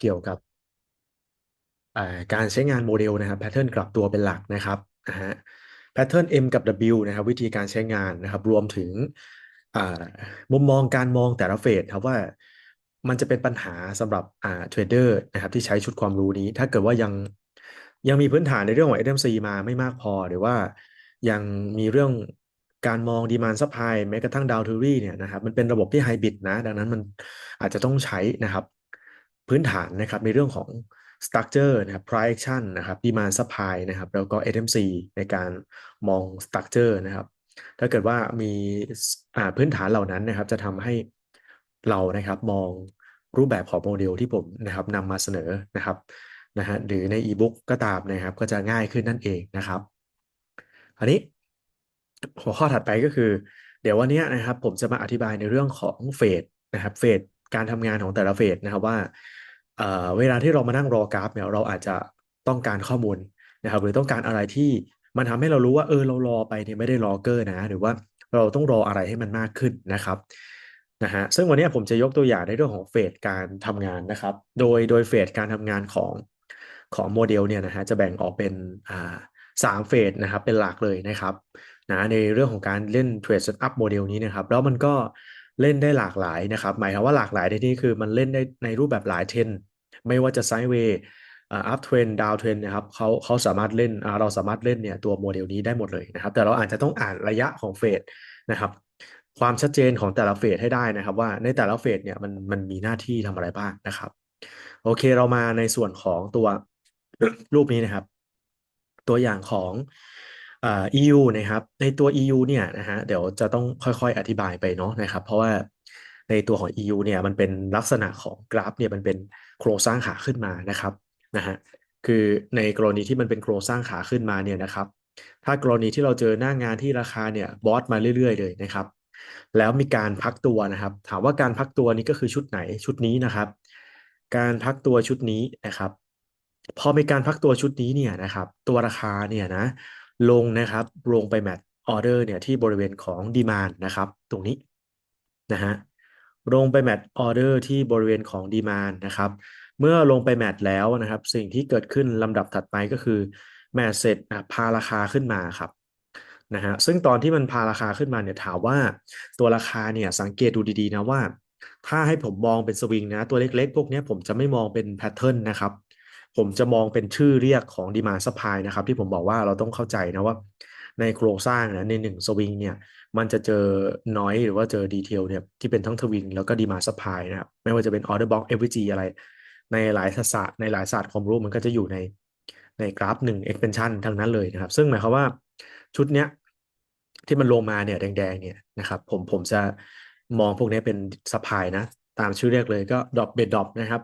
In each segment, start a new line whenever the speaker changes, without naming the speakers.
เกี่ยวกับการใช้งานโมเดลนะครับแพทเทิร์นกลับตัวเป็นหลักนะครับนะฮะแพทเทิร์น M กับ W นะครับวิธีการใช้งานนะครับ รวมถึงมุมมองการมองแต่ละเฟสครับว่ามันจะเป็นปัญหาสำหรับเทรดเดอร์นะครับที่ใช้ชุดความรู้นี้ ถ้าเกิดว่ายังยังมีพื้นฐานในเรื่องของ SMC มาไม่มากพอหรือว่ายังมีเรื่องการมองดีมานซัพพลายแม้กระทั่งดาวทูรี่เนี่ยนะครับมันเป็นระบบที่ไฮบริดนะ ดังนั้นมันอาจจะต้องใช้นะครับ พื้นฐานนะครับในเรื่องของ structure นะครับ price action นะครับ demand supply นะครับ แล้วก็ SMC ในการมอง structure นะครับ ถ้าเกิดว่ามีพื้นฐานเหล่านั้นนะครับ จะทำให้เรานะครับมองรูปแบบของโมเดลที่ผมนะครับนำมาเสนอนะครับนะฮะหรือในอีบุ๊กก็ตามนะครับ ก็จะง่ายขึ้นนั่นเองนะครับ อันนี้หัวข้อถัดไปก็คือ เดี๋ยววันนี้นะครับ ผมจะมาอธิบายในเรื่องของเฟสนะครับเฟสการทำงานของแต่ละเฟสนะครับว่า เวลาที่เรามานั่งรอกราฟเนี่ยเราอาจจะต้องการข้อมูลนะครับ หรือต้องการอะไรที่มันทำให้เรารู้ว่าเออเรารอไปเนี่ยไม่ได้รอเกอร์นะ หรือว่าเราต้องรออะไรให้มันมากขึ้นนะครับนะฮะซึ่งวันนี้ผมจะยกตัวอย่างในเรื่องของเฟสการทำงานนะครับ โดยโดยเฟสการทำงานของของโมเดลเนี่ยนะฮะจะแบ่งออกเป็นอ่าสามเฟสนะครับเป็นหลักเลยนะครับนะในเรื่องของการเล่นเทรดเซตอัพโมเดลนี้นะครับ แล้วมันก็ เล่นได้หลากหลายนะครับ หมายความว่าหลากหลายในที่คือมันเล่นได้ในรูปแบบหลายเทรนไม่ว่าจะไซด์เวย์อัพเทรนดาวเทรนนะครับเขาเขาสามารถเล่นเราสามารถเล่นเนี่ยตัวโมเดลนี้ได้หมดเลยนะครับ แต่เราอาจจะต้องอ่านระยะของเฟสนะครับ ความชัดเจนของแต่ละเฟสให้ได้นะครับ ว่าในแต่ละเฟสเนี่ยมันมันมีหน้าที่ทำอะไรบ้างนะครับ โอเคเรามาในส่วนของตัวรูปนี้นะครับ ตัวอย่างของ อ่า EU นะครับ ในตัว EU เนี่ยนะฮะเดี๋ยวจะต้องค่อยๆ อธิบายไปเนาะนะครับ เพราะว่าในตัวของ EU เนี่ยมันเป็นลักษณะของกราฟเนี่ยมันเป็นโครงสร้างขาขึ้นมานะครับนะฮะคือในกรณีที่มันเป็นโครงสร้างขาขึ้นมาเนี่ยนะครับ ถ้ากรณีที่เราเจอหน้างานที่ราคาเนี่ยบอสมาเรื่อยๆ เลยนะครับ แล้วมีการพักตัวนะครับ ถามว่าการพักตัวนี้ก็คือชุดไหนชุดนี้นะครับ การพักตัวชุดนี้นะครับ พอมีการพักตัวชุดนี้เนี่ยนะครับ ตัวราคาเนี่ยนะ ลงนะครับ ลงไปแมทออเดอร์เนี่ยที่บริเวณของดีมานนะครับ ตรงนี้นะฮะลงไปแมทออเดอร์ที่บริเวณของดีมานนะครับ เมื่อลงไปแมทแล้วนะครับ สิ่งที่เกิดขึ้นลำดับถัดไปก็คือแมทเสร็จพาราคาขึ้นมาครับนะฮะซึ่งตอนที่มันพาราคาขึ้นมาเนี่ยถามว่าตัวราคาเนี่ยสังเกตดูดีๆนะว่า ถ้าให้ผมมองเป็นสวิงนะ ตัวเล็กๆ พวกนี้ผมจะไม่มองเป็นแพทเทิร์นนะครับ ผมจะมองเป็นชื่อเรียกของดีมาสปายนะครับ ที่ผมบอกว่าเราต้องเข้าใจนะว่า ในโครงสร้างนะในหนึ่งสวิงเนี่ยมันจะเจอน้อยหรือว่าเจอดีเทลเนี่ยที่เป็นทั้งทวิงแล้วก็ดีมาสปายนะครับไม่ว่าจะเป็นออเดอร์บล็อกเอฟวีจีอะไร ในหลายศาสตร์ในหลายศาสตร์ความรู้มันก็จะอยู่ในในกราฟหนึ่ง expansion ทั้งนั้นเลยนะครับ ซึ่งหมายความว่าชุดเนี้ยที่มันลงมาเนี่ยแดงๆเนี่ยนะครับผมผมจะมองพวกนี้เป็นสปายนะ ตามชื่อเรียกเลยก็ดรอปเบดดรอปนะครับ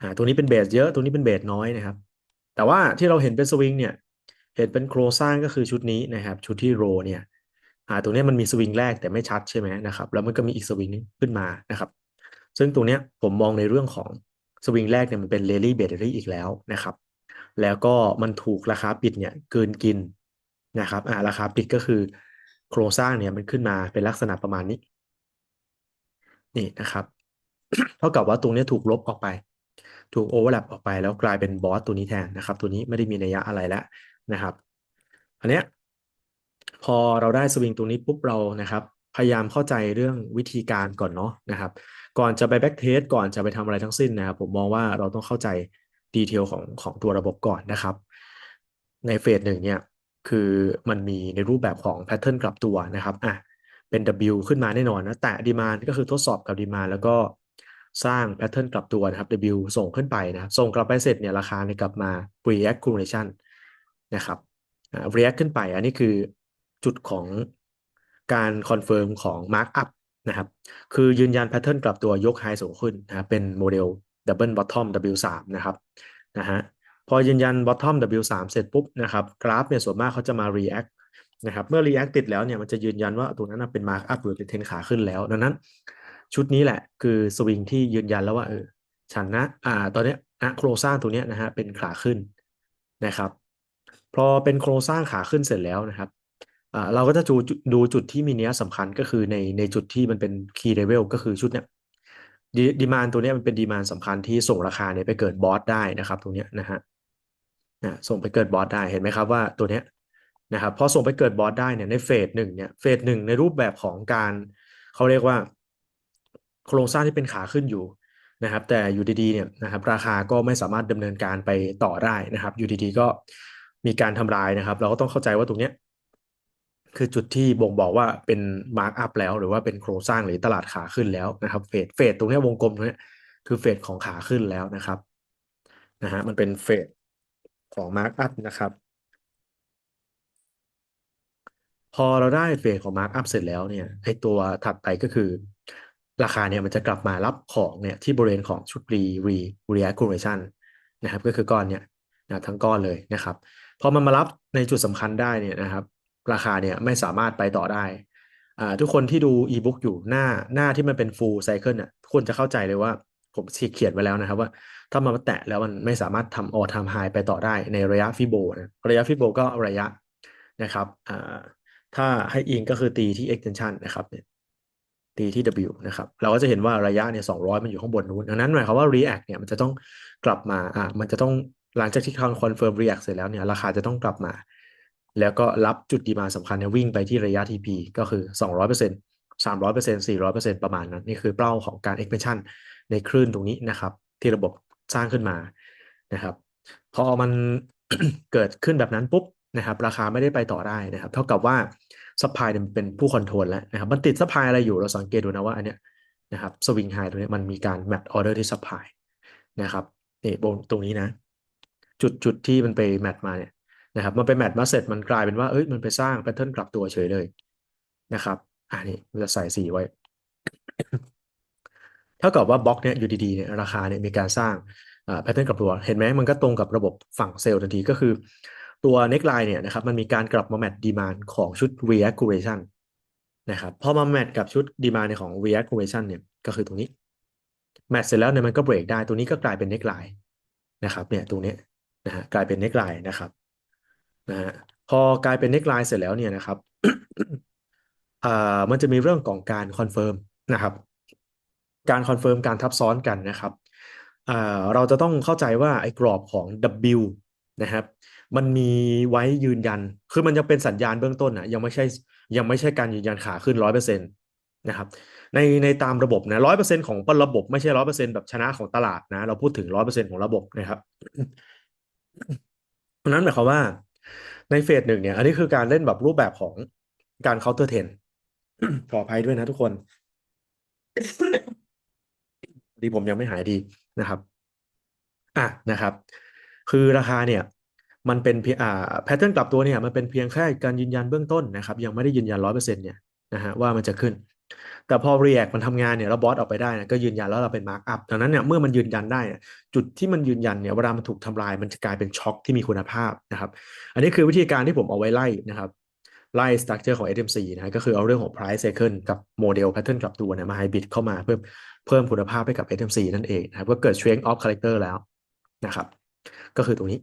อ่าตัวนี้เป็นเบสเยอะตัวนี้เป็นเบสน้อยนะครับ แต่ว่าที่เราเห็นเป็นสวิงเนี่ยเห็นเป็นโครงสร้างก็คือชุดนี้นะครับ ชุดที่โรเนี่ยอ่าตรงนี้มันมีสวิงแรกแต่ไม่ชัดใช่ไหมนะครับ แล้วมันก็มีอีกสวิงนึงขึ้นมานะครับ ซึ่งตรงนี้ผมมองในเรื่องของสวิงแรกเนี่ยมันเป็นเลลี่เบเดอรี่อีกแล้วนะครับ แล้วก็มันถูกราคาปิดเนี่ยเกินกินนะครับอ่าราคาปิดก็คือ โครงสร้างเนี่ยมันขึ้นมาเป็นลักษณะประมาณนี้ นี่นะครับ เท่ากับว่าตรงนี้ถูกลบออกไป ถูกโอเวอร์แลปออกไปแล้วกลายเป็นบอสตัวนี้แทนนะครับ ตัวนี้ไม่ได้มีนัยยะอะไรแล้วนะครับ อันเนี้ยพอเราได้สวิงตรงนี้ปุ๊บเรานะครับ พยายามเข้าใจเรื่องวิธีการก่อนเนาะนะครับ ก่อนจะไปแบ็กเทสก่อนจะไปทำอะไรทั้งสิ้นนะครับ ผมมองว่าเราต้องเข้าใจดีเทลของของตัวระบบก่อนนะครับ ในเฟสหนึ่งเนี่ยคือมันมีในรูปแบบของแพทเทิร์นกลับตัวนะครับอะเป็น W ขึ้นมาแน่นอนนะแต่ดีมานก็คือทดสอบกับดีมานแล้วก็ สร้างแพทเทิร์นกลับตัวนะครับ W ส่งขึ้นไปนะส่งกลับไปเสร็จเนี่ยราคาเนี่ยกลับมา reaccumulation นะครับ react ขึ้นไป อันนี้คือจุดของการคอนเฟิร์มของ markup นะครับ คือยืนยันแพทเทิร์นกลับตัวยกไฮสูงขึ้นนะครับเป็นโมเดล double bottom W3 นะครับนะฮะพอยืนยัน bottom W3 เสร็จปุ๊บนะครับกราฟเนี่ยส่วนมากเขาจะมา react นะครับเมื่อ react ติดแล้วเนี่ยมันจะยืนยันว่าตรงนั้นเป็น markup หรือเป็นเทนขาขึ้นแล้ว ดังนั้น ชุดนี้แหละ คือสวิงที่ยืนยันแล้วว่าเออฉันนะอ่าตอนนี้อะโครงสร้างตัวนี้นะฮะเป็นขาขึ้นนะครับพอเป็นโครงสร้างขาขึ้นเสร็จแล้วนะครับอ่าเราก็จะดูดูจุดที่มีเนี้ยสำคัญก็คือในในจุดที่มันเป็น key level ก็คือชุดเนี้ยดีมานตัวเนี้ยมันเป็นดีมานสำคัญที่ส่งราคาเนี่ยไปเกิดบอสได้นะครับตรงเนี้ยนะฮะนะส่งไปเกิดบอสได้เห็นไหมครับว่าตัวเนี้ยนะครับพอส่งไปเกิดบอสได้เนี่ยในเฟสหนึ่งเนี่ยเฟสหนึ่งในรูปแบบของการเขาเรียกว่า โครงสร้างที่เป็นขาขึ้นอยู่นะครับ แต่อยู่ดีๆเนี่ยนะครับ ราคาก็ไม่สามารถดำเนินการไปต่อได้นะครับ อยู่ดีๆก็มีการทำลายนะครับ เราก็ต้องเข้าใจว่าตรงเนี้ยคือจุดที่บ่งบอกว่าเป็นมาร์กอัพแล้ว หรือว่าเป็นโครงสร้างหรือตลาดขาขึ้นแล้วนะครับเฟดเฟดตรงนี้วงกลมตรงนี้คือเฟดของขาขึ้นแล้วนะครับนะฮะมันเป็นเฟดของมาร์กอัพนะครับ พอเราได้เฟสของมาร์กอัพเสร็จแล้วเนี่ยไอตัวถัดไปก็คือ ราคาเนี่ยมันจะกลับมารับของเนี่ยที่บริเวณของชุดรีรีรีแอคคูเรชันนะครับก็คือก้อนเนี่ยนะทั้งก้อนเลยนะครับพอมันมารับในจุดสำคัญได้เนี่ยนะครับ ราคาเนี่ยไม่สามารถไปต่อได้อ่าทุกคนที่ดูอีบุ๊กอยู่หน้าหน้าที่มันเป็นฟูลไซเคิลเนี่ยทุกคนจะเข้าใจเลยว่าผมเขียนไว้แล้วนะครับว่าถ้ามันมาแตะแล้วมันไม่สามารถทำออทำไฮไปต่อได้ในระยะฟิโบนะระยะฟิโบก็ระยะนะครับอ่าถ้าให้อิงก็คือตีที่ extension นะครับเนี่ย ตีที่ W นะครับ เราก็จะเห็นว่าระยะเนี่ย200 มันอยู่ข้างบนนู้น ดังนั้นหมายความว่า react เนี่ยมันจะต้องกลับมา อ่ามันจะต้องหลังจากที่คอนเฟิร์ม react เสร็จแล้วเนี่ยราคาจะต้องกลับมา แล้วก็รับจุดดีมาสำคัญเนี่ยวิ่งไปที่ระยะ TP ก็คือ 200% 300% 400%ประมาณนั้น นี่คือเป้าของการ expansion ในคลื่นตรงนี้นะครับ ที่ระบบสร้างขึ้นมานะครับ พอมันเกิดขึ้นแบบนั้นปุ๊บนะครับ ราคาไม่ได้ไปต่อได้นะครับ เท่ากับว่า ซัพพลายเป็นผู้คอนโทรลแล้วนะครับ มันติดซัพพลายอะไรอยู่เราสังเกตดูนะว่าอันเนี้ยนะครับสวิงไฮตรงนี้มันมีการแมทออเดอร์ที่ซัพพลายนะครับนี่บนตรงนี้นะ จุดจุดที่มันไปแมทมาเนี่ยนะครับมันไปแมทมาเสร็จมันกลายเป็นว่าเอ้ยมันไปสร้างแพทเทิร์นกลับตัวเฉยเลยนะครับอ่านี่มันจะใส่สีไว้เท่ากับว่าบล็อกเนี้ยอยู่ดีๆเนี่ยราคาเนี่ยมีการสร้างแพทเทิร์นกลับตัว เห็นไหมมันก็ตรงกับระบบฝั่งเซลล์ทันทีก็คือ ตัว neck line เนี่ยนะครับมันมีการกลับมาแมทดีมานของชุด reaccumulation นะครับพอมาแมทกับชุดดีมานของ reaccumulation เนี่ยก็คือตรงนี้แมทเสร็จแล้วเนี่ยมันก็เบรกได้ตรงนี้ก็กลายเป็น neck line นะครับเนี่ยตรงนี้นะฮะกลายเป็น neck line นะครับนะฮะพอกลายเป็น neck line เสร็จแล้วเนี่ยนะครับอ่ามันจะมีเรื่องของการคอนเฟิร์มนะครับการคอนเฟิร์มการทับซ้อนกันนะครับอ่าเราจะต้องเข้าใจว่าไอ้กรอบของ W นะครับ มันมีไว้ยืนยัน คือมันยังเป็นสัญญาณเบื้องต้นนะยังไม่ใช่ยังไม่ใช่การยืนยันขาขึ้นร้อยเปอร์เซ็นต์นะครับในในตามระบบนะร้อยเปอร์เซ็นต์ของระบบไม่ใช่ร้อยเปอร์เซ็นต์แบบชนะของตลาดนะ เราพูดถึงร้อยเปอร์เซ็นต์ของระบบนะครับเพราะนั้นหมายความว่า ในเฟสหนึ่งเนี่ย อันนี้คือการเล่นแบบรูปแบบของการเคาน์เตอร์เทนขออภัยด้วยนะทุกคนดีผมยังไม่หายดีนะครับ อะนะครับ คือราคาเนี่ยมันเป็นอ่าแพทเทิร์นกลับตัวเนี่ยมันเป็นเพียงแค่การยืนยันเบื้องต้นนะครับ ยังไม่ได้ยืนยันร้อยเปอร์เซ็นต์เนี่ยนะฮะว่ามันจะขึ้น แต่พอ React มันทำงานเนี่ยเราบอสออกไปได้นะก็ยืนยันแล้วเราเป็นมาร์กอัพดังนั้นเนี่ยเมื่อมันยืนยันได้จุดที่มันยืนยันเนี่ยเวลามันถูกทำลายมันจะกลายเป็นช็อคที่มีคุณภาพนะครับอันนี้คือวิธีการที่ผมเอาไว้ไล่นะครับไล่สตรัคเจอร์ของ SMC นะก็คือเอาเรื่องของ price cycle กับโมเดล pattern กลับตัวเนี่ยมาไฮบริดเข้ามาเพิ่มเพิ่มคุณภาพให้กับ SMC นั่นเองนะครับก็เกิด strength of character แล้วนะครับ ก็คือตรงนี้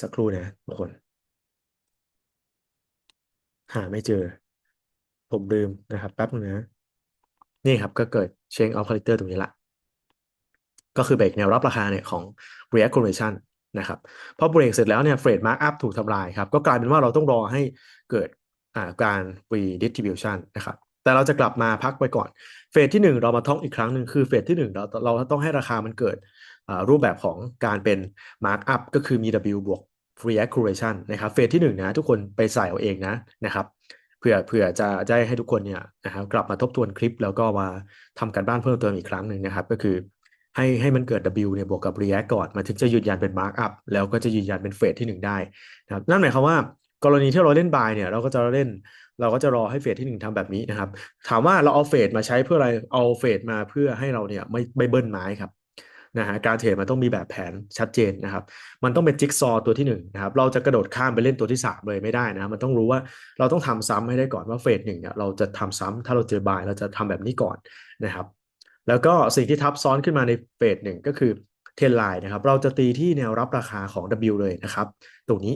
สักครู่นะทุกคน หาไม่เจอ ผมลืมนะครับ แป๊บนึงนะ นี่ครับก็เกิด change of character ตรงนี้ละ ก็คือเบรกแนวรับราคาเนี่ยของ react correlation นะครับพอเบรกเสร็จแล้วเนี่ยเฟรดมาร์กอัพถูกทำลายครับ ก็กลายเป็นว่าเราต้องรอให้เกิดการ redistribution นะครับ แต่เราจะกลับมาพักไปก่อน เฟสที่ 1 เรามาท่องอีกครั้งหนึ่งคือเฟสที่ 1 เราเราต้องให้ราคามันเกิด รูปแบบของการเป็น markup ก็คือมี W บวก react correlation นะครับเฟสที่1นนะทุกคนไปใส่เอาเองนะนะครับเพื่อเพื่อจะจะให้ทุกคนเนี่ยนะครับกลับมาทบทวนคลิป แล้วก็มาทำการบ้านเพิ่มเติมอีกครั้งหนึ่งนะครับ ก็คือให้ให้มันเกิด W เนี่ยบวกกับ React ก่อนมันถึงจะยืนยันเป็น Markup แล้วก็จะยืนยันเป็นเฟสที่ 1 ได้นะครับนั่นหมายความว่ากรณีที่เราเล่น buy เนี่ยเราก็จะเล่นเราก็จะรอให้เฟสที่ 1ทำแบบนี้นะครับ ถามว่าเราเอาเฟสมาใช้เพื่ออะไรเอาเฟสมาเพื่อให้เราเนี่ยไม่ไม่เบิ้ลไม้ครับ นะฮะการเทรดมันต้องมีแบบแผนชัดเจนนะครับ มันต้องเป็นจิ๊กซอตัวที่1นนะครับเราจะกระโดดข้ามไปเล่นตัวที่ 3 เลยไม่ได้นะมันต้องรู้ว่าเราต้องทำซ้ำให้ได้ก่อนว่าเฟสหนึ่งเนี่ยเราจะทำซ้ำถ้าเราเจอบายเราจะทำแบบนี้ก่อนนะครับ แล้วก็สิ่งที่ทับซ้อนขึ้นมาในเฟสหนึ่งก็คือเทนไลน์นะครับเราจะตีที่แนวรับราคาของ W เลยนะครับ ตรงนี้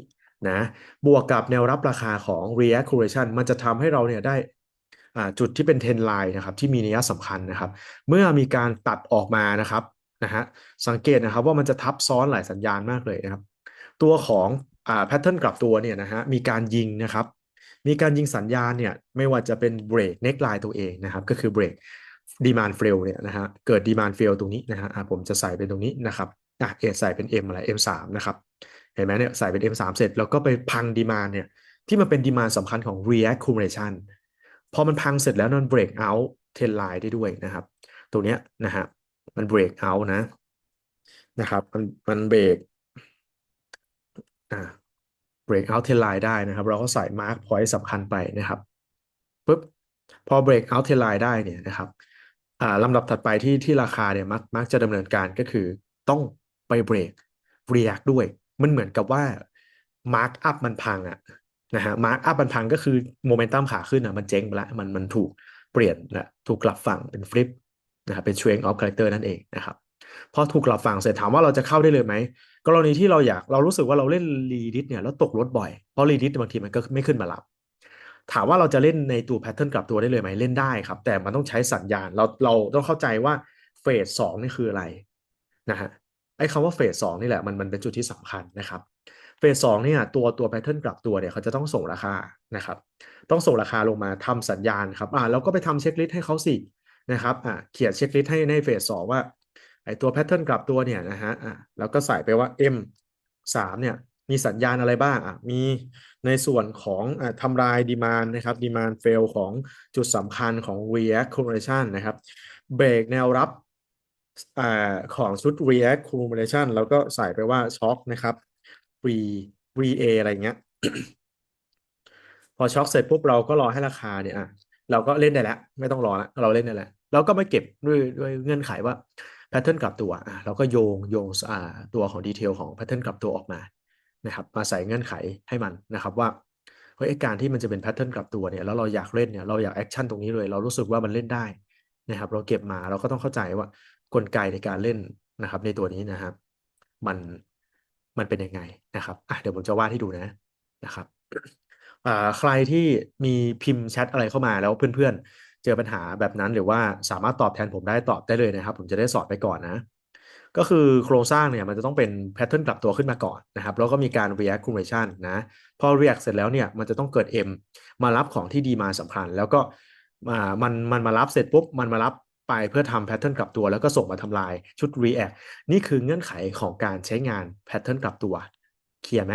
นะบวกกับแนวรับราคาของ React Correlation มันจะทำให้เราเนี่ยได้อ่าจุดที่เป็นเทนไลน์นะครับที่มีนัยสำคัญนะครับ เมื่อมีการตัดออกมานะครับ นะฮะสังเกตนะครับว่ามันจะทับซ้อนหลายสัญญาณมากเลยนะครับ ตัวของอ่าแพทเทิร์นกลับตัวเนี่ยนะฮะมีการยิงนะครับ มีการยิงสัญญาณเนี่ยไม่ว่าจะเป็นเบรกเน็กไลน์ตัวเองนะครับ ก็คือเบรกดีมานเฟลเนี่ยนะฮะเกิดดีมานเฟลตรงนี้นะฮะผมจะใส่เป็นตรงนี้นะครับอะเอใส่เป็น M อะไร M3 นะครับเห็นไหมเนี่ยใส่เป็น M3 เสร็จแล้วก็ไปพังดีมานเนี่ยที่มันเป็นดีมานสำคัญของ React Cumulation พอมันพังเสร็จแล้วมัน break out เทนไลน์ได้ด้วยนะครับ ตรงเนี้ยนะฮะ มัน break out นะ นะครับ มันมันเบรกอ่า break out เทรนไลน์ได้นะครับ เราก็ใส่ mark point สำคัญไปนะครับปุ๊บพอ break out เทรนไลน์ได้เนี่ยนะครับอ่าลำดับถัดไปที่ที่ราคาเนี่ยมักมักจะดำเนินการก็คือต้องไปเบรก react ด้วย มันเหมือนกับว่า mark up มันพังอะนะฮะ mark up มันพังก็คือโมเมนตัมขาขึ้นอะมันเจ๊งไปแล้วมันมันถูกเปลี่ยนนะถูกกลับฝั่งเป็นฟลิป นะครับเป็น swing of character นั่นเองนะครับพอถูกกลับฝั่งเสร็จถามว่าเราจะเข้าได้เลยไหมกรณีที่เราอยากเรารู้สึกว่าเราเล่นรีดิสเนี่ยแล้วตกรถบ่อยเพราะรีดิสบางทีมันก็ไม่ขึ้นมารับ ถามว่าเราจะเล่นในตัวแพทเทิร์นกลับตัวได้เลยไหมเล่นได้ครับ แต่มันต้องใช้สัญญาณเราเราต้องเข้าใจว่าเฟสสองนี่คืออะไรนะฮะไอ้คำว่าเฟสสองนี่แหละมันมันเป็นจุดที่สำคัญนะครับเฟสสองเนี่ยตัวตัวแพทเทิร์นกลับตัวเนี่ยเขาจะต้องส่งราคานะครับ ต้องส่งราคาลงมาทำสัญญาณครับอ่าเราก็ไปทำเช็คลิสต์ให้เขาสิ นะครับอ่าเขียนเช็คลิสต์ให้ในเฟสสองว่าไอตัวแพทเทิร์นกลับตัวเนี่ยนะฮะอ่าแล้วก็ใส่ไปว่า M 3เนี่ยมีสัญญาณอะไรบ้างอะมีในส่วนของอ่าทำลายดีมานนะครับดีมานเฟลของจุดสำคัญของ react accumulation นะครับเบรกแนวรับอ่าของชุด react accumulation แล้วก็ใส่ไปว่าช็อคนะครับ re re a อะไรเงี้ย พอช็อคเสร็จปุ๊บเราก็รอให้ราคาเนี่ยอะ เราก็เล่นได้แล้ว ไม่ต้องรอแล้วเราเล่นได้แล้วเราก็ไม่เก็บด้วยด้วยเงื่อนไขว่าแพทเทิร์นกลับตัวอะเราก็โยงโยงอ่าตัวของดีเทลของแพทเทิร์นกลับตัวออกมานะครับมาใส่เงื่อนไขให้มันนะครับว่าเฮ้ยการที่มันจะเป็นแพทเทิร์นกลับตัวเนี่ยแล้วเราอยากเล่นเนี่ยเราอยากแอคชั่นตรงนี้เลย เรารู้สึกว่ามันเล่นได้นะครับ เราเก็บมาเราก็ต้องเข้าใจว่ากลไกในการเล่นนะครับ ในตัวนี้นะครับ มันมันเป็นยังไงนะครับอะเดี๋ยวผมจะวาดให้ดูนะนะครับ อ่าใครที่มีพิมพ์แชทอะไรเข้ามาแล้วเพื่อนๆ เจอปัญหาแบบนั้นหรือว่าสามารถตอบแทนผมได้ตอบได้เลยนะครับ ผมจะได้สอนไปก่อนนะ ก็คือโครงสร้างเนี่ยมันจะต้องเป็นแพทเทิร์นกลับตัวขึ้นมาก่อนนะครับ แล้วก็มีการ reaccumulation นะพอ react เสร็จแล้วเนี่ยมันจะต้องเกิด M มารับของที่ดีมาสำคัญ แล้วก็อ่ามันมันมารับเสร็จปุ๊บมันมารับไปเพื่อทำแพทเทิร์นกลับตัว แล้วก็ส่งมาทำลายชุด react นี่คือเงื่อนไขของการใช้งานแพทเทิร์นกลับตัวเคลียร์ไหม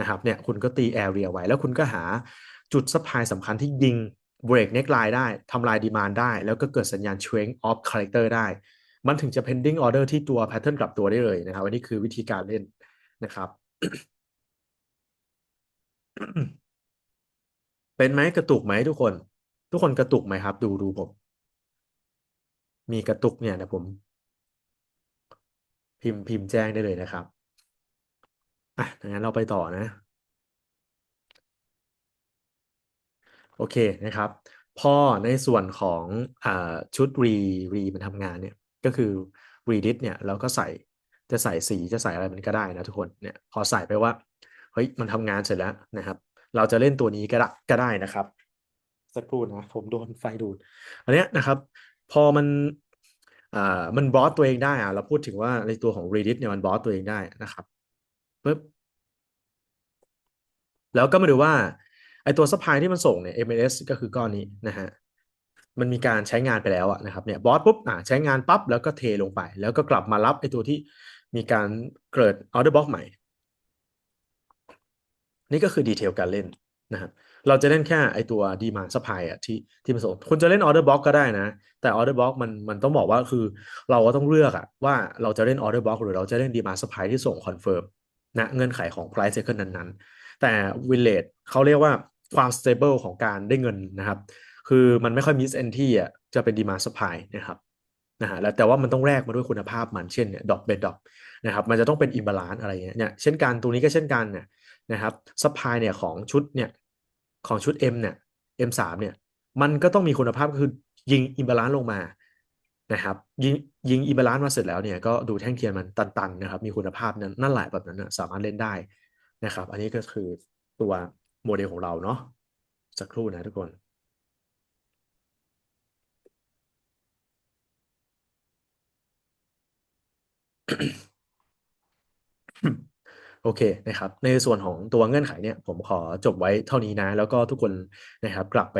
นะครับเนี่ยคุณก็ตี area ไว้ แล้วคุณก็หาจุดซัพพลายสำคัญที่ยิง break neckline ได้ทำลายดีมานได้ แล้วก็เกิดสัญญาณ swing of character ได้ มันถึงจะ pending order ที่ตัว pattern กลับตัวได้เลยนะครับอันนี้คือวิธีการเล่นนะครับเป็นไหมกระตุกไหมทุกคน ทุกคนกระตุกไหมครับ ดูดูผม มีกระตุกเนี่ยนะผม พิมพ์พิมพ์แจ้งได้เลยนะครับ อะงั้นเราไปต่อนะ โอเคนะครับ พอในส่วนของอชุดรีรีมันทำงานเนี่ย ก็คือ redit เนี่ยเราก็ใส่จะใส่สีจะใส่อะไรมันก็ได้นะทุกคนเนี่ยพอใส่ไปว่าเฮ้ยมันทำงานเสร็จแล้วนะครับ เราจะเล่นตัวนี้ก็ได้ก็ได้นะครับ สักครู่นะผมโดนไฟดูดอันเนี้ยนะครับ พอมันอ่ามันบอสตัวเองได้อะเราพูดถึงว่าในตัวของ redit เนี่ยมันบอสตัวเองได้นะครับ ปึ๊บแล้วก็มาดูว่าไอตัวซัพพลายที่มันส่งเนี่ย MLS ก็คือก้อนนี้นะฮะมันมีการใช้งานไปแล้วอะนะครับเนี่ยบอสปุ๊บอ่าใช้งานปั๊บแล้วก็เทลงไป แล้วก็กลับมารับไอตัวที่มีการเกิด order box ใหม่ นี่ก็คือดีเทลการเล่นนะครับเราจะเล่นแค่ไอตัว demand supply อะที่ที่มันส่งคุณจะเล่น order box ก็ได้นะ แต่ order box มันมันต้องบอกว่าคือเราก็ต้องเลือกอะว่าเราจะเล่น order box หรือเราจะเล่น demand supply ที่ส่ง confirm นะเงื่อนไขของ price cycle นั้นๆ แต่ village เขาเรียกว่าความ stable ของการได้เงินนะครับ คือมันไม่ค่อย miss entry อะจะเป็น demand supply นะครับนะฮะแล้วแต่ว่ามันต้องแลกมาด้วยคุณภาพมันเช่นเนี่ยดอกเบดดอกนะครับมันจะต้องเป็น imbalance อะไรเงี้ยเนี่ยเช่นกันตรงนี้ก็เช่นกันเนี่ยนะครับ supply เนี่ยของชุดเนี่ยของชุด M เนี่ย M3 เนี่ยมันก็ต้องมีคุณภาพคือยิง imbalance ลงมา นะครับยิงยิงอีบาลานมาเสร็จแล้วเนี่ยก็ดูแท่งเทียนมันตันๆนะครับมีคุณภาพนั่นแหละแบบนั้นสามารถเล่นได้นะครับ อันนี้ก็คือตัวโมเดลของเราเนาะสักครู่นะทุกคนโอเคนะครับ ในส่วนของตัวเงื่อนไขเนี่ย ผมขอจบไว้เท่านี้นะ แล้วก็ทุกคนนะครับ กลับไป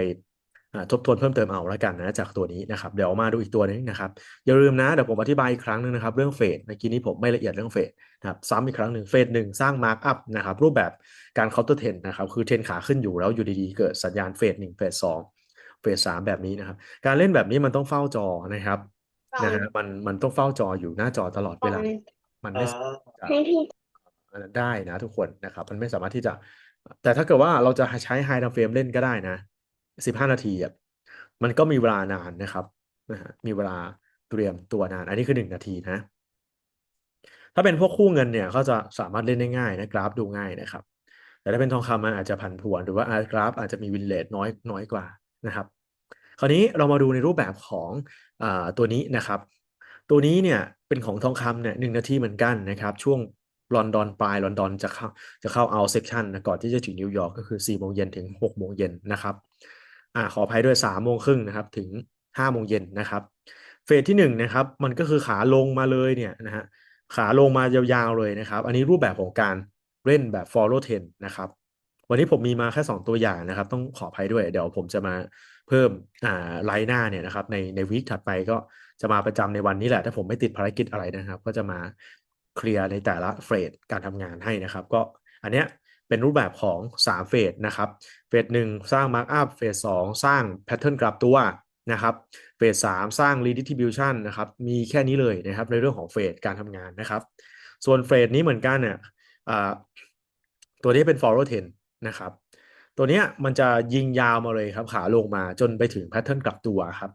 ทบทวนเพิ่มเติมเอาแล้วกันนะจากตัวนี้นะครับเดี๋ยวมาดูอีกตัวหนึงนะครับอย่าลืมนะเดี๋ยวผมอธิบายอีกครั้งหนึงนะครับเรื่องเฟดเมื่อกี้นี้ผมไม่ละเอียดเรื่องเฟดนะครับซ้ำอีกครั้งหนึ่งเฟดหนึ่งสร้างมาร์กอัพนะครับรูปแบบการเคาน์เตอร์เทนนะครับคือเทรนขาขึ้นอยู่แล้วอยู่ดีๆ เกิดสัญญาณเฟดหนึ่งเฟดสองเฟดสามแบบนี้นะครับการเล่นแบบนี้มันต้องเฝ้าจอนะครับนะฮะมันมันต้องเฝ้าจออยู่หน้าจอตลอดเวลามันไม่สามารถจะ
ให้พี่
อันนั้นได้นะทุกคนนะครับมันไม่สามารถที่จะแต่ถ้าเกิดว่าเราจะใช้ไฮ i ์ frame เล่นก็ได้นะ สิบห้านาทีอะมันก็มีเวลานานนะครับนะฮะมีเวลาเตรียมตัวนาน อันนี้คือหนึ่งนาทีนะ ถ้าเป็นพวกคู่เงินเนี่ยก็จะสามารถเล่นได้ง่ายนะกราฟดูง่ายนะครับ แต่ถ้าเป็นทองคำมันอาจจะผันผวนหรือว่ากราฟอาจจะมีวินเลทน้อยน้อยกว่านะครับ คราวนี้เรามาดูในรูปแบบของอตัวนี้นะครับ ตัวนี้เนี่ยเป็นของทองคำเนี่ยหนึ่งนาทีเหมือนกันนะครับ ช่วงลอนดอนปลายลอนดอนจะเข้าจะเข้าเอาเซ c ชันนะก่อนที่จะถึงนิวยอร์กก็คือ4ี่โมงเย็นถึง6กโมงเย็นนะครับ อ่าขออภัยด้วย3ามโมงครึ่งนะครับถึง5้าโมงเย็นนะครับ เฟสที่1นะครับมันก็คือขาลงมาเลยเนี่ยนะฮะขาลงมายาวๆเลยนะครับ อันนี้รูปแบบของการเล่นแบบ follow trend นะครับวันนี้ผมมีมาแค่ 2 ตัวอย่างนะครับ ต้องขออภัยด้วย เดี๋ยวผมจะมาเพิ่มอ่าไลน์หน้าเนี่ยนะครับในในวีคถัดไปก็จะมาประจำในวันนี้แหละ ถ้าผมไม่ติดภารกิจอะไรนะครับ ก็จะมาเคลียร์ในแต่ละเฟสการทำงานให้นะครับ ก็อันเนี้ย เป็นรูปแบบของ 3 เฟสนะครับ เฟสหนึ่งสร้างมาร์กอัพ เฟสสองสร้างแพทเทิร์นกลับตัวนะครับ เฟสสามสร้าง redistribution นะครับ มีแค่นี้เลยนะครับในเรื่องของเฟสการทำงานนะครับ ส่วนเฟสนี้เหมือนกันเนี่ยตัวนี้เป็น follow trend นะครับ ตัวเนี้ยมันจะยิงยาวมาเลยครับขาลงมาจนไปถึงแพทเทิร์นกลับตัวครับ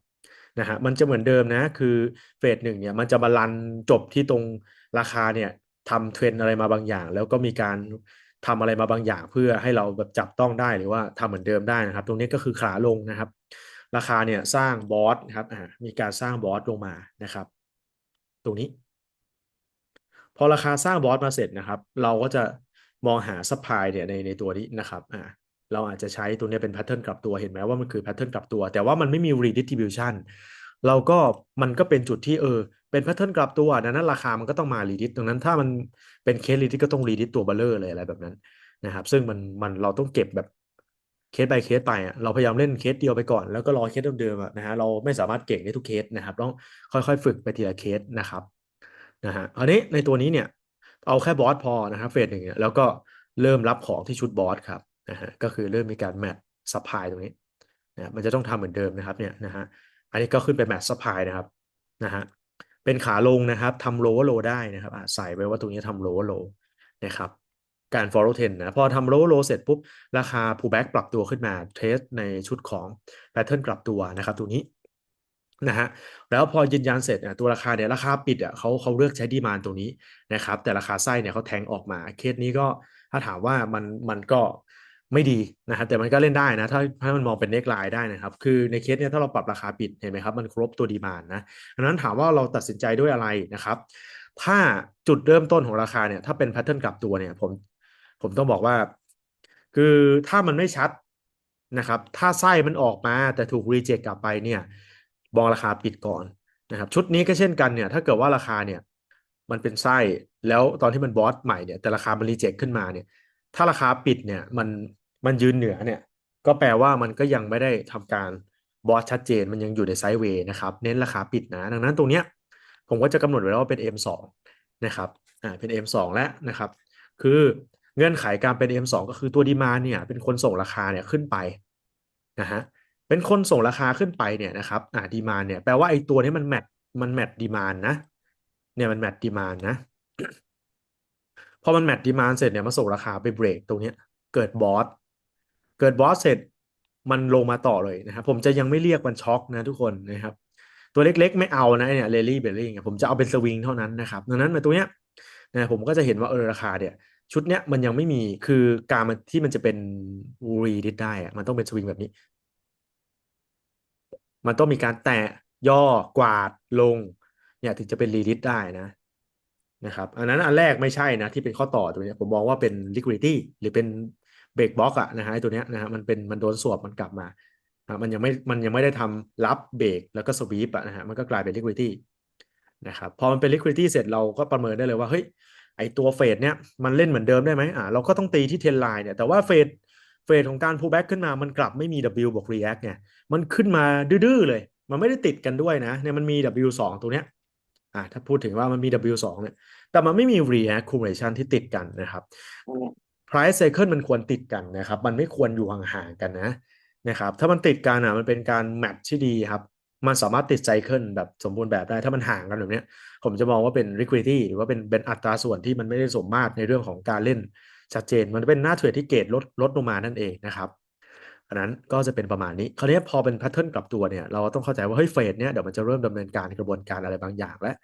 นะฮะมันจะเหมือนเดิมนะคือเฟสหนึ่งเนี่ยมันจะมาลันจบที่ตรงราคาเนี่ยทำเทรนอะไรมาบางอย่าง แล้วก็มีการ ทำอะไรมาบางอย่างเพื่อให้เราแบบจับต้องได้หรือว่าทำเหมือนเดิมได้นะครับ ตรงนี้ก็คือขาลงนะครับ ราคาเนี่ยสร้างบอสครับมีการสร้างบอสลงมานะครับ ตรงนี้ พอราคาสร้างบอสมาเสร็จนะครับ เราก็จะมองหาซัพพลายเนี่ยในในตัวนี้นะครับอ่าเราอาจจะใช้ตัวนี้เป็นแพทเทิร์นกลับตัวเห็นไหมว่ามันคือแพทเทิร์นกลับตัว แต่ว่ามันไม่มี redistribution เราก็มันก็เป็นจุดที่เออ เป็นแพทเทิร์นกลับตัวดังนั้นราคามันก็ต้องมา redist ตรงนั้นถ้ามันเป็นเคส redist ก็ต้อง redist ตัวเบลเลอร์เลยอะไรแบบนั้นนะครับ ซึ่งมันมันเราต้องเก็บแบบเคส by เคสไปเราพยายามเล่นเคสเดียวไปก่อน แล้วก็รอเคสเดิมๆนะฮะเราไม่สามารถเก่งได้ทุกเคสนะครับ ต้องค่อยๆ ฝึกไปทีละเคสนะครับนะฮะอันนี้ในตัวนี้เนี่ยเอาแค่บอสพอนะครับเฟสหนึ่งเนี่ยแล้วก็เริ่มรับของที่ชุดบอสครับนะฮะก็คือเริ่มมีการแมทซัพพลายตรงนี้นะมันจะต้องทำเหมือนเดิมนะครับเนี่ยนะฮะอันนี้ก็ขึ้นไปแมทซัพพลายนะครับนะฮะ เป็นขาลงนะครับทำโลว์โลได้นะครับใส่ไว้ว่าตรงนี้ทำโลว์โลนะครับการ follow trend นะพอทำโลว์โลเสร็จปุ๊บ ราคา pullback ปรับตัวขึ้นมาเทสในชุดของ pattern กลับตัวนะครับตรงนี้นะฮะแล้วพอยืนยันเสร็จเนี่ยตัวราคาเนี่ยราคาปิดอะเขาเขาเลือกใช้ดีมานตรงนี้นะครับแต่ราคาไส้เนี่ยเขาแทงออกมาเคสนี้ก็ถ้าถามว่ามันมันก็ ไม่ดีนะครับแต่มันก็เล่นได้นะ ถ้าถ้ามันมองเป็นเน็กไลน์ได้นะครับ คือในเคสเนี่ยถ้าเราปรับราคาปิดเห็นไหมครับ มันครบตัวดีมานนะดังนั้นถามว่าเราตัดสินใจด้วยอะไรนะครับ ถ้าจุดเริ่มต้นของราคาเนี่ยถ้าเป็นแพทเทิร์นกลับตัวเนี่ยผมผมต้องบอกว่า คือถ้ามันไม่ชัดนะครับ ถ้าไส้มันออกมาแต่ถูกรีเจ็คกลับไปเนี่ยมองราคาปิดก่อนนะครับ ชุดนี้ก็เช่นกันเนี่ย ถ้าเกิดว่าราคาเนี่ย มันเป็นไส้แล้วตอนที่มันบอสใหม่เนี่ยแต่ราคามันรีเจ็คขึ้นมาเนี่ยถ้าราคาปิดเนี่ยมัน มันยืนเหนือเนี่ย ก็แปลว่ามันก็ยังไม่ได้ทำการบอสชัดเจนมันยังอยู่ในไซด์เวย์นะครับ เน้นราคาปิดนะ ดังนั้นตรงเนี้ยผมก็จะกำหนดไว้แล้วว่าเป็น M2 นะครับอ่าเป็น M2 แล้วนะครับ คือเงื่อนไขการเป็น M2 ก็คือตัวดีมาเนี่ย เป็นคนส่งราคาเนี่ยขึ้นไปนะฮะเป็นคนส่งราคาขึ้นไปเนี่ยนะครับอ่าดีมาเนี่ยแปลว่าไอ้ตัวนี้มันแมทมันแมทดีมานนะเนี่ยมันแมทดีมานนะพอมันแมทดีมานเสร็จเนี่ยมาส่งราคาไปเบรกตรงเนี้ยเกิดบอส เกิดบอสเสร็จมันลงมาต่อเลยนะครับผมจะยังไม่เรียกมันช็อคนะทุกคนนะครับ ตัวเล็กๆ ไม่เอานะเนี่ยเรลลี่เบลลี่เนี่ยผมจะเอาเป็นสวิงเท่านั้นนะครับดังนั้นในตัวเนี้ยนะผมก็จะเห็นว่าเออราคาเนี่ยชุดเนี้ยมันยังไม่มีคือการมันที่มันจะเป็นรีดิดได้อะมันต้องเป็นสวิงแบบนี้ มันต้องมีการแตะย่อกวาดลงเนี่ยถึงจะเป็นรีดิดได้นะนะครับ อันนั้นอันแรกไม่ใช่นะที่เป็นข้อต่อตัวเนี้ยผมมองว่าเป็น liquidity หรือเป็น เบรกบล็อกอะนะฮะไอ้ตัวเนี้ยนะฮะมันเป็นมันโดนสวบมันกลับมาอะมันยังไม่มันยังไม่ได้ทำรับเบรกแล้วก็สวีปอะนะฮะมันก็กลายเป็น liquidity นะครับพอมันเป็น liquidity เสร็จเราก็ประเมินได้เลยว่าเฮ้ยไอตัวเฟดเนี่ยมันเล่นเหมือนเดิมได้ไหมอ่าเราก็ต้องตีที่เทนไลน์เนี่ยแต่ว่าเฟดเฟดของการ pull back ขึ้นมามันกลับไม่มี W บวก react ไงมันขึ้นมาดื้อเลย มันไม่ได้ติดกันด้วยนะเนี่ยมันมี W2 ตัวเนี้ยอ่าถ้าพูดถึงว่ามันมี W2 เนี่ยแต่มันไม่มี react accumulation ที่ติดกันนะครับ price cycle มันควรติดกันนะครับ มันไม่ควรอยู่ห่างๆกันนะนะครับ ถ้ามันติดกันอะมันเป็นการแมทที่ดีครับ มันสามารถติดไซเคิลแบบสมบูรณ์แบบได้ ถ้ามันห่างกันแบบนี้ผมจะมองว่าเป็น liquidity หรือว่าเป็นเป็นอัตราส่วนที่มันไม่ได้สมมาตรในเรื่องของการเล่นชัดเจน มันเป็นหน้าเทรดที่เกรดลดลดลงมานั่นเองนะครับอันนั้นก็จะเป็นประมาณนี้ คราวนี้พอเป็นแพทเทิร์นกลับตัวเนี่ย เราต้องเข้าใจว่าเฮ้ยเฟสเนี่ยเดี๋ยวมันจะเริ่มดำเนินการกระบวนการอะไรบางอย่าง แล้ว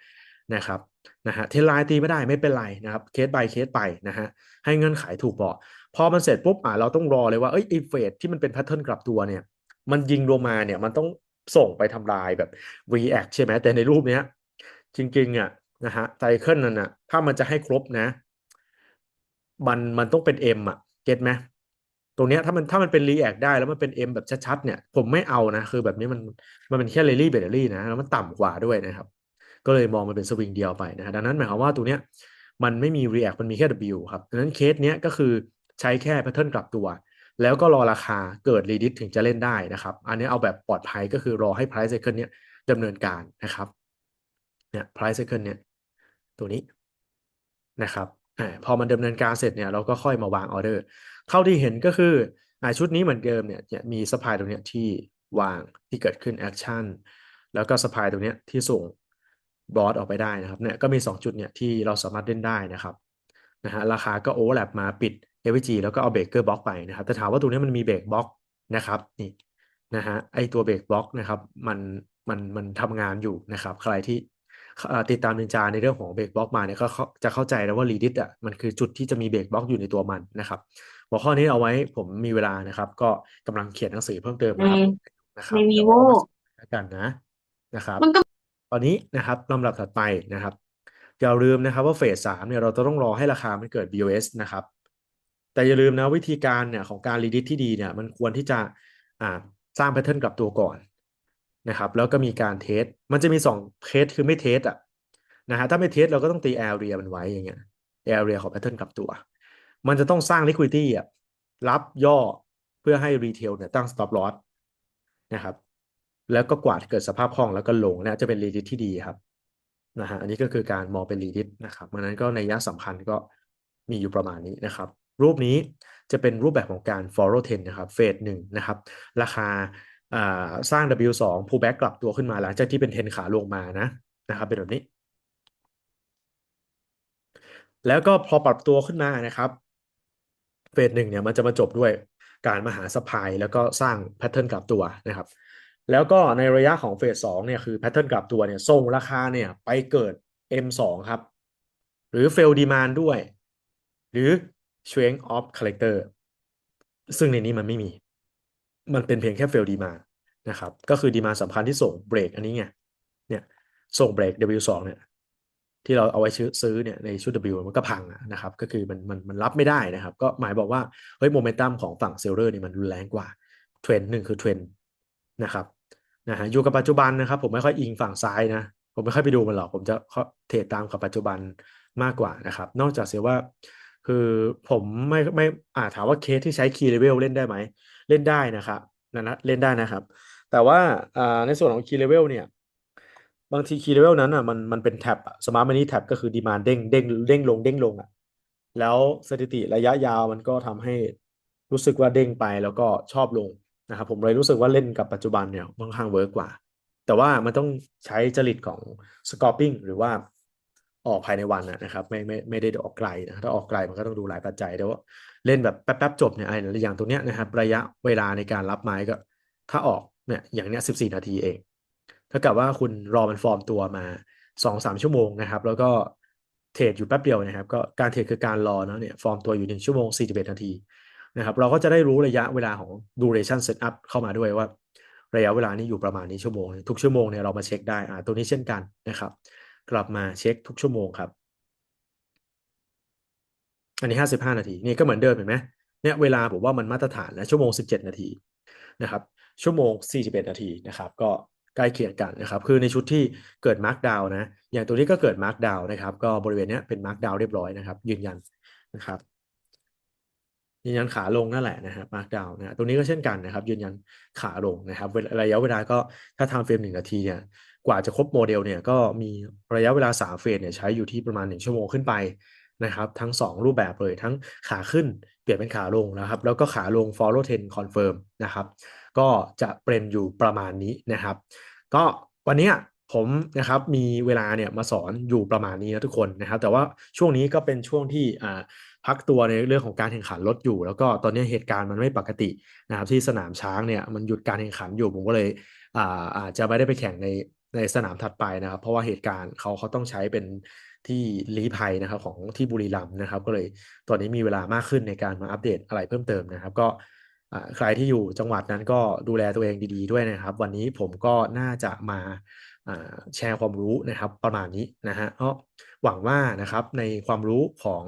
นะครับนะฮะเทนไลน์ตีไม่ได้ไม่เป็นไรนะครับเคส by เคสไปนะฮะให้เงื่อนไขถูกบอกพอมันเสร็จปุ๊บอ่าเราต้องรอเลยว่าเอ้ยไอเฟสที่มันเป็นแพทเทิร์นกลับตัวเนี่ยมันยิงลงมาเนี่ยมันต้องส่งไปทำลายแบบ react ใช่ไหมแต่ในรูปเนี้ยจริงๆอะนะฮะไซเคิลนั่นน่ะถ้ามันจะให้ครบนะ มันมันต้องเป็น M อะเก็ตไหมตรงเนี้ยถ้ามันถ้ามันเป็น React ได้แล้วมันเป็น M แบบชัดๆเนี่ย ผมไม่เอานะ คือแบบนี้มันมันเป็นแค่ r ลลี่เบ r รี่นะ แล้วมันต่ำกว่าด้วยนะครับ ก็เลยมองมันเป็นสวิงเดียวไปนะฮะดังนั้นหมายความว่าตัวเนี้ยมันไม่มี React มันมีแค่ W ครับดังนั้นเคสเนี้ยก็คือใช้แค่แพทเทิร์นกลับตัว แล้วก็รอราคาเกิด Redis ถึงจะเล่นได้นะครับ อันนี้เอาแบบปลอดภัยก็คือรอให้ price cycle เนี้ยดำเนินการนะครับเนี่ย price cycle เนี่ยตัวนี้นะครับอพอมันดำเนินการเสร็จเนี่ยเราก็ค่อยมาวางออเดอร์ เท่าที่เห็นก็คืออชุดนี้เหมือนเดิมเนี่ยมีสปายตรงเนี้ยที่วางที่เกิดขึ้นแอคชั่นแล้วก็สปายตรงเนี้ยที่ส่ง บอสออกไปได้นะครับเนี่ยก็มี 2 จุดเนี่ยที่เราสามารถเล่นได้นะครับนะฮะราคาก็โอเวอร์แลปมาปิด AVG แล้วก็เอาเบรกเกอร์บล็อกไปนะครับแต่ถามว่าตรงนี้มันมีเบรกบล็อกนะครับนี่นะฮะไอตัวเบรกบล็อกนะครับมันมันมันทำงานอยู่นะครับ ใครที่ติดตามนินจาในเรื่องของเบรกบล็อกมาเนี่ยก็จะเข้าใจแล้วว่ารีดิสอะมันคือจุดที่จะมีเบรกบล็อกอยู่ในตัวมันนะครับหัวข้อนี้เอาไว้ผมมีเวลานะครับ ก็กำลังเขียนหนังสือเพิ่มเติมนะครับนะครับ
ใน
เดี๋ยว
Vivo
แล้วกันนะนะครับ
มันก็
ตอนนี้นะครับลำดับถัดไปนะครับอย่าลืมนะครับว่าเฟสสามเนี่ยเราจะต้องรอให้ราคามันเกิด BOS นะครับ แต่อย่าลืมนะวิธีการเนี่ยของการรีดิสที่ดีเนี่ยมันควรที่จะอ่าสร้างแพทเทิร์นกลับตัวก่อนนะครับ แล้วก็มีการเทส มันจะมีสองเทสคือไม่เทสอะนะฮะถ้าไม่เทสเราก็ต้องตีแอเรียมันไว้อย่างเงี้ยแอเรียของแพทเทิร์นกลับตัว มันจะต้องสร้าง liquidity อะรับย่อเพื่อให้รีเทลเนี่ยตั้ง stop loss นะครับ แล้วก็กวาดเกิดสภาพคล่องแล้วก็ลงนะจะเป็นรีดิสที่ดีครับนะฮะอันนี้ก็คือการมองเป็นรีดิสนะครับมันนั้นก็ในยะสำคัญก็มีอยู่ประมาณนี้นะครับ รูปนี้จะเป็นรูปแบบของการ follow ten นะครับเฟสหนึ่งนะครับ ราคาสร้าง W2 pullback กลับตัวขึ้นมาหลังจากที่เป็นเทนขาลงมานะนะครับเป็นแบบนี้ แล้วก็พอปรับตัวขึ้นมานะครับเฟสหนึ่งเนี่ยมันจะมาจบด้วยการมาหาสปายแล้วก็สร้างแพทเทิร์นกลับตัวนะครับ แล้วก็ในระยะของเฟสสองเนี่ยคือแพทเทิร์นกลับตัวเนี่ยส่งราคาเนี่ยไปเกิด M2 ครับ หรือ fail demand ด้วย หรือ strength of character ซึ่งในนี้มันไม่มี มันเป็นเพียงแค่ fail demand นะครับ ก็คือ demand สำคัญที่ส่งเบรกอันนี้ไง เนี่ย ส่งเบรก W2 เนี่ยที่เราเอาไว้ซื้อเนี่ยในชุด W มันก็พังนะครับ ก็คือมันมันมันรับไม่ได้นะครับ ก็หมายบอกว่า เฮ้ยโมเมนตัมของฝั่งเซลเลอร์นี่มันรุนแรงกว่าเทรนหนึ่งคือเทรนนะครับ นะฮะอยู่กับปัจจุบันนะครับ ผมไม่ค่อยอิงฝั่งซ้ายนะ ผมไม่ค่อยไปดูมันหรอก ผมจะเทรดตามกับปัจจุบันมากกว่านะครับ นอกจากเสียว่าคือผมไม่ไม่อาถามว่าเคสที่ใช้คีย์เลเวลเล่นได้ไหม เล่นได้นะครับนะนะเล่นได้นะครับ แต่ว่าในส่วนของคีย์เลเวลเนี่ย บางทีคีย์เลเวลนั้นอะมันมันเป็นแท็บสมาร์ทมันนี่แท็บก็คือดีมานเด้งเด้งเด้งลงเด้งลงอะแล้วสถิติระยะยาวมันก็ทำให้รู้สึกว่าเด้งไปแล้วก็ชอบลง นะครับผมเลยรู้สึกว่าเล่นกับปัจจุบันเนี่ยค่อนข้างเวิร์กกว่า แต่ว่ามันต้องใช้จริตของสกอร์ปิ้งหรือว่าออกภายในวันนะครับ ไม่ไม่ไม่ได้ออกไกลนะถ้าออกไกลมันก็ต้องดูหลายปัจจัยแต่ว่าเล่นแบบแป๊บๆจบเนี่ยไอ้อย่างตรงเนี้ยนะครับระยะเวลาในการรับไม้ก็ ถ้าออกเนี่ยอย่างเนี้ยสิบสี่นาทีเองถ้ากับว่าคุณรอมันฟอร์มตัวมาสองสามชั่วโมงนะครับ แล้วก็เทรดอยู่แป๊บเดียวนะครับ ก็การเทรดคือการรอเนาะเนี่ยฟอร์มตัวอยู่หนึ่งชั่วโมงสี่สิบเอ็ดนาที นะครับเราก็จะได้รู้ระยะเวลาของ duration setup เข้ามาด้วยว่า ระยะเวลานี้อยู่ประมาณนี้ชั่วโมง ทุกชั่วโมงเนี่ยเรามาเช็คได้อ่าตัวนี้เช่นกันนะครับ กลับมาเช็คทุกชั่วโมงครับ อันนี้ห้าสิบห้านาทีนี่ก็เหมือนเดิมเห็นไหมเนี่ยเวลาผมว่ามันมาตรฐานนะชั่วโมงสิบเจ็ดนาทีนะครับ ชั่วโมงสี่สิบเอ็ดนาทีนะครับ ก็ใกล้เคียงกันนะครับ คือในชุดที่เกิดมาร์กดาวนะ อย่างตัวนี้ก็เกิดมาร์กดาวนะครับ ก็บริเวณนี้เป็นมาร์กดาวเรียบร้อยนะครับ ยืนยันนะครับ ยืนยันขาลงนั่นแหละนะครับมาร์กดาวนะตรงนี้ก็เช่นกันนะครับ ยืนยันขาลงนะครับระยะเวลาก็ถ้าทำเฟรมหนึ่งนาทีเนี่ยกว่าจะครบโมเดลเนี่ยก็มีระยะเวลา 3 เฟสเนี่ยใช้อยู่ที่ประมาณ 1 ชั่วโมงขึ้นไปนะครับทั้ง 2 รูปแบบเลยทั้งขาขึ้นเปลี่ยนเป็นขาลงนะครับ แล้วก็ขาลง follow 10 confirm นะครับ ก็จะเป็นอยู่ประมาณนี้นะครับ ก็วันนี้ผมนะครับมีเวลาเนี่ยมาสอนอยู่ประมาณนี้นะทุกคนนะครับ แต่ว่าช่วงนี้ก็เป็นช่วงที่อ่า พักตัวในเรื่องของการแข่งขันรถอยู่ แล้วก็ตอนนี้เหตุการณ์มันไม่ปกตินะครับที่สนามช้างเนี่ยมันหยุดการแข่งขันอยู่ผมก็เลยอ่าอาจจะไม่ได้ไปแข่งในในสนามถัดไปนะครับ เพราะว่าเหตุการณ์เขาเขาต้องใช้เป็นที่ลีภัยนะครับของที่บุรีรัมย์นะครับ ก็เลยตอนนี้มีเวลามากขึ้นในการมาอัปเดตอะไรเพิ่มเติมนะครับ ก็ใครที่อยู่จังหวัดนั้นก็ดูแลตัวเองดีๆด้วยนะครับ วันนี้ผมก็น่าจะมาแชร์ความรู้นะครับ ประมาณนี้นะฮะเพราะหวังว่านะครับในความรู้ของ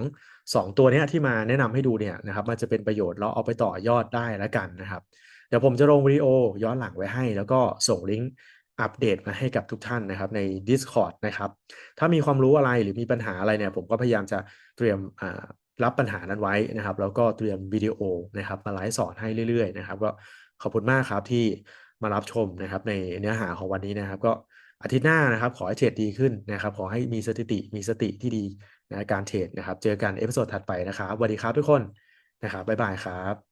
2 ตัวนี้ที่มาแนะนำให้ดูเนี่ยนะครับมันจะเป็นประโยชน์แล้วเอาไปต่อยอดได้แล้วกันนะครับ เดี๋ยวผมจะลงวิดีโอย้อนหลังไว้ให้ แล้วก็ส่งลิงก์อัปเดตมาให้กับทุกท่านนะครับใน Discord นะครับถ้ามีความรู้อะไรหรือมีปัญหาอะไรเนี่ยผมก็พยายามจะเตรียมรับปัญหานั้นไว้นะครับ แล้วก็เตรียมวิดีโอนะครับมาไลฟ์สอนให้เรื่อยๆนะครับก็ขอบคุณมากครับที่มารับชมนะครับในเนื้อหาของวันนี้นะครับ ก็อาทิตย์หน้านะครับ ขอให้เทรดดีขึ้นนะครับ ขอให้มีสถิติมีสติที่ดี นะการเทรดนะครับ เจอกันเอพิโซดถัดไปนะครับสวัสดีครับทุกคนนะครับบ๊ายบายครับ